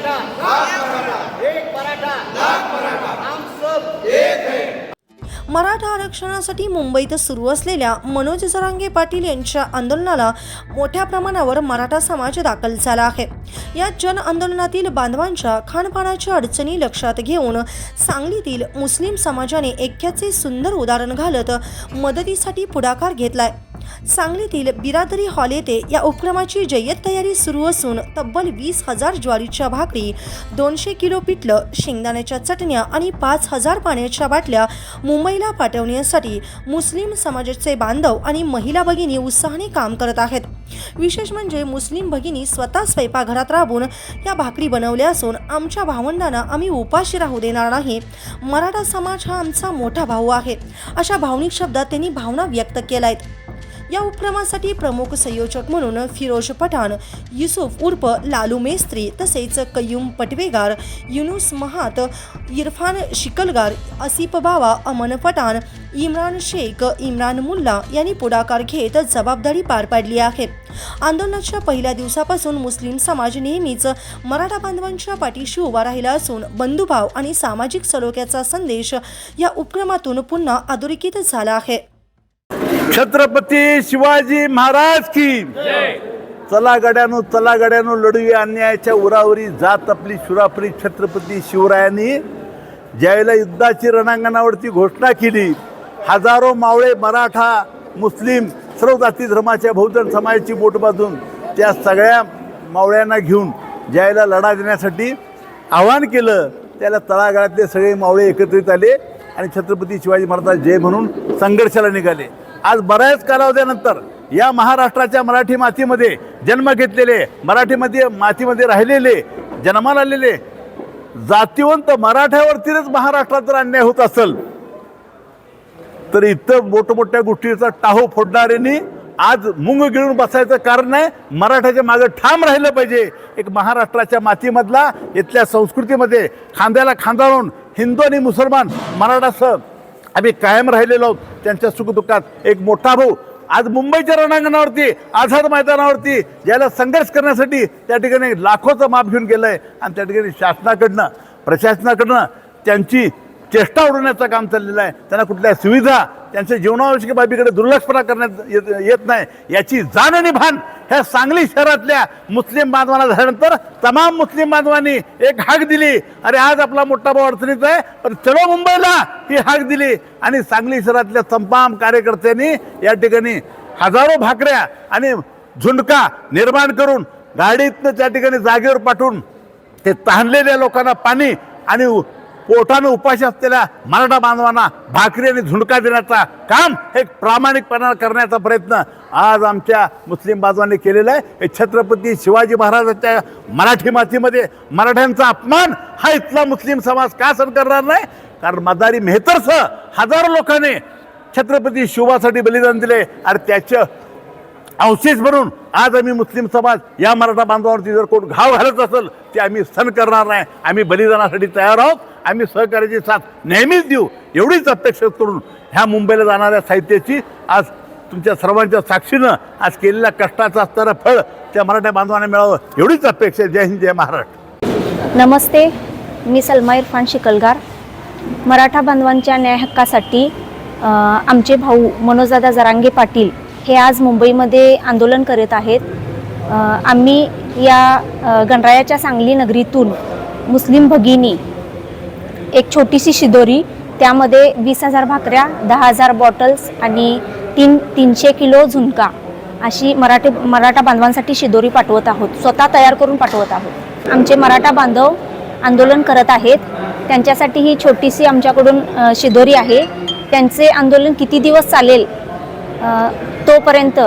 मराठा एक हम सब एक है. मराठा आरक्षणासाठी मुंबईत सुरू असलेल्या मनोज जरांगे पाटील यांच्या आंदोलनाला मोठ्या प्रमाणावर मराठा समाज दाखल झाला आहे. या जन आंदोलनातील बांधवांच्या खानपानाच्या अडचणी लक्षात घेऊन सांगलीतील मुस्लिम समाजाने ऐक्याचे सुंदर उदाहरण घालत मदतीसाठी पुढाकार घेतलाय. सांगलीतील बिरादरी हॉल येथे या उपक्रमाची जय्यत तयारी सुरू असून तब्बल वीस हजार ज्वारीच्या भाकरी दोनशे किलो पिठलं शेंगदाण्याच्या चटण्या आणि पाच हजार पाण्याच्या बाटल्या मुंबईला पाठवण्यासाठी मुस्लिम समाजाचे बांधव आणि महिला भगिनी उत्साहाने काम करत आहेत. विशेष म्हणजे मुस्लिम भगिनी स्वतः स्वयंपाकघरात राबून या भाकरी बनवल्या असून आमच्या भावंडांना आम्ही उपाशी राहू देणार नाही. मराठा समाज हा आमचा मोठा भाऊ आहे. अशा भावनिक शब्दात त्यांनी भावना व्यक्त केल्या आहेत. या उपक्रमासाठी प्रमुख संयोजक म्हणून फिरोज पठाण युसुफ उर्फ लालू मेस्त्री तसेच कय्यूम पटवेगार युनुस महात इरफान शिकलगार असिप बावा अमन पठाण इम्रान शेख इम्रान मुल्ला यांनी पुढाकार घेत जबाबदारी पार पाडली आहे. आंदोलनाच्या पहिल्या दिवसापासून मुस्लिम समाज नेहमीच मराठा बांधवांच्या पाठीशी उभा राहिला असून बंधुभाव आणि सामाजिक सलोख्याचा संदेश या उपक्रमातून पुन्हा अधोरेखित झाला आहे. छत्रपती शिवाजी महाराज की चला गड्यानो चला गड्यानो लढूया अन्यायाच्या उरावरी जात आपली शुरापरी छत्रपती शिवरायांनी. ज्यावेळेला युद्धाची रणांगणावरती घोषणा केली हजारो मावळे मराठा मुस्लिम सर्व जाती धर्माच्या बहुजन समाजाची बोट बांधून त्या सगळ्या मावळ्यांना घेऊन ज्यावेळेला लढा देण्यासाठी आवाहन केलं त्याला तळागाळातले सगळे मावळे एकत्रित आले आणि छत्रपती शिवाजी महाराज जय म्हणून संघर्षाला निघाले. आज बऱ्याच कालावधीनंतर या महाराष्ट्राच्या मराठी मातीमध्ये जन्म घेतलेले मराठीमध्ये मातीमध्ये राहिलेले जन्माला आलेले जातीवंत मराठ्यावरतीच महाराष्ट्रात जर अन्याय होत असेल तर इतर मोठमोठ्या गोष्टीचा टाहो फोडणाऱ्यांनी आज मुंग गिळून बसायचं कारण आहे. मराठ्याच्या मागे ठाम राहिलं पाहिजे. एक महाराष्ट्राच्या मातीमधला इथल्या संस्कृतीमध्ये खांद्याला खांदा लावून हिंदू आणि मुसलमान मराठासह आम्ही कायम राहिलेलो आहोत. त्यांच्या सुखदुःखात एक मोठा भाऊ आज मुंबईच्या रणांगणावरती आझाद मैदानावरती ज्याला संघर्ष करण्यासाठी त्या ठिकाणी लाखोचं माप घेऊन गेलं आहे आणि त्या ठिकाणी शासनाकडनं प्रशासनाकडनं त्यांची चेष्टा उडवण्याचं काम चाललेलं आहे. त्यांना कुठल्या सुविधा त्यांच्या जीवनावश्यक बाबीकडे दुर्लक्षपणा करण्यात येत येत नाही. याची जाण आणि भान ह्या सांगली शहरातल्या मुस्लिम बांधवांना झाल्यानंतर तमाम मुस्लिम बांधवांनी एक हाक दिली. अरे आज आपला मोठा भाऊ अडचणीत आहे पण चलो मुंबईला ही हाक दिली. आणि सांगली शहरातल्या तमाम कार्यकर्त्यांनी या ठिकाणी हजारो भाकऱ्या आणि झुंडका निर्माण करून गाडीतनं त्या ठिकाणी जागेवर पाठवून ते तहानलेल्या लोकांना पाणी आणि पोटानं उपाशी असलेल्या मराठा बांधवांना भाकरी आणि झुणका देण्याचा काम एक प्रामाणिकपणा करण्याचा प्रयत्न आज आमच्या मुस्लिम बांधवांनी केलेला आहे. हे छत्रपती शिवाजी महाराजांच्या मराठी मातीमध्ये मराठ्यांचा अपमान हा इथला मुस्लिम समाज का सहन करणार नाही? कारण मदारी मेहतरसह हजारो लोकांनी छत्रपती शिवासाठी बलिदान दिले आणि त्याचं अवशेष म्हणून आज आम्ही मुस्लिम समाज या मराठा बांधवांवरती जर कोण घाव घालत असेल ते आम्ही सण करणार नाही. आम्ही बलिदानासाठी तयार आहोत. आम्ही सहकार्याची साथ नेहमीच देऊ. एवढीच अपेक्षा करून ह्या मुंबईला जाणाऱ्या साहित्याची आज तुमच्या सर्वांच्या साक्षीनं आज केलेल्या कष्टाचं असणारं फळ त्या मराठा बांधवांना मिळावं. एवढीच अपेक्षा जय हिंद जय महाराष्ट्र. नमस्ते. मी सलमा इरफान शिकलगार. मराठा बांधवांच्या न्याय हक्कासाठी आमचे भाऊ मनोजदादा जरांगे पाटील हे आज मुंबईमध्ये आंदोलन करत आहेत. आम्ही या गणरायाच्या सांगली नगरीतून मुस्लिम भगिनी एक छोटीशी शिदोरी त्यामध्ये वीस हजार भाकऱ्या दहा हजार बॉटल्स आणि तीन तीनशे किलो झुणका अशी मराठी मराठा बांधवांसाठी शिदोरी पाठवत आहोत. स्वतः तयार करून पाठवत आहोत. आमचे मराठा बांधव आंदोलन करत आहेत. त्यांच्यासाठी ही छोटीशी आमच्याकडून शिदोरी आहे. त्यांचे आंदोलन किती दिवस चालेल? तोपर्यंत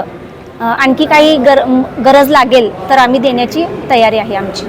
आणखी काही गर गरज लागेल तर आम्ही देण्याची तयारी आहे आमची.